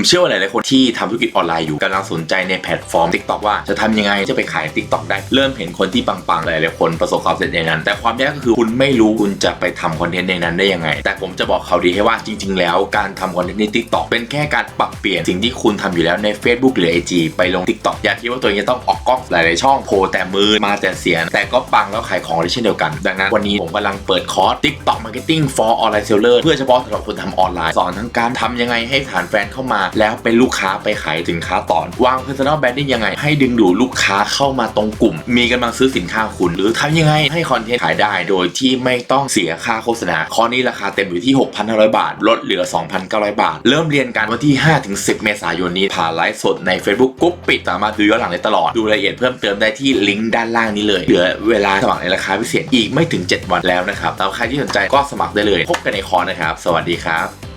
ผมเชื่อว่าหลายๆคนที่ทำธุรกิจออนไลน์อยู่กำลังสนใจในแพลตฟอร์ม TikTok ว่าจะทำยังไงจะไปขาย TikTok ได้ เริ่มเห็นคนที่ปังๆหลายๆคนประสบความสำเร็จในนั้น แต่ความยากก็คือคุณไม่รู้คุณจะไปทำคอนเทนต์ในนั้นได้ยังไง แต่ผมจะบอกเขาดีให้ว่าจริง ๆ แล้วการทำคอนเทนต์ใน TikTok เป็นแค่การปรับเปลี่ยนสิ่งที่คุณทำอยู่แล้วใน Facebook หรือ IG ไปลง TikTok อย่าคิดว่าตัวเองจะต้องออกกล้องหลายๆช่องโผล่แต่มือมาแต่เสียงแต่ก็ปังแล้วขายของได้เช่นเดียวกัน ดังนั้นวันนี้ผมกำลังเปิดคอร์ส TikTok Marketing for Online Seller เพื่อเฉพาะสำหรับคนทำออนไลน์สอนทั้งการทำยังไงให้ฐานแฟนเข้ามาแล้วเป็นลูกค้าไปขายสินค้าต่อวาง Personal Branding ยังไง ให้ดึงดูดลูกค้าเข้ามาตรงกลุ่ม มีกำลังซื้อสินค้าคุณ หรือทำยังไงให้คอนเทนต์ขายได้โดยที่ไม่ต้องเสียค่าโฆษณาคอร์สนี้ราคาเต็มอยู่ที่ 6,500 บาท ลดเหลือ 2,900 บาท เริ่มเรียนกันวันที่ 5-10 เมษายนนี้ผ่านไลฟ์สดใน Facebook กรุ๊ปปิดสามารถดูย้อนหลังได้ตลอดดูรายละเอียดเพิ่มเติมได้ที่ลิงก์ด้านล่างนี้เลยเหลือเวลาสมัครในราคาพิเศษอีกไม่ถึง 7 วันแล้วนะครับแล้วใครที่สนใจก็สมัครได้เลย พบกันในคอร์สนะครับ สวัสดีครับ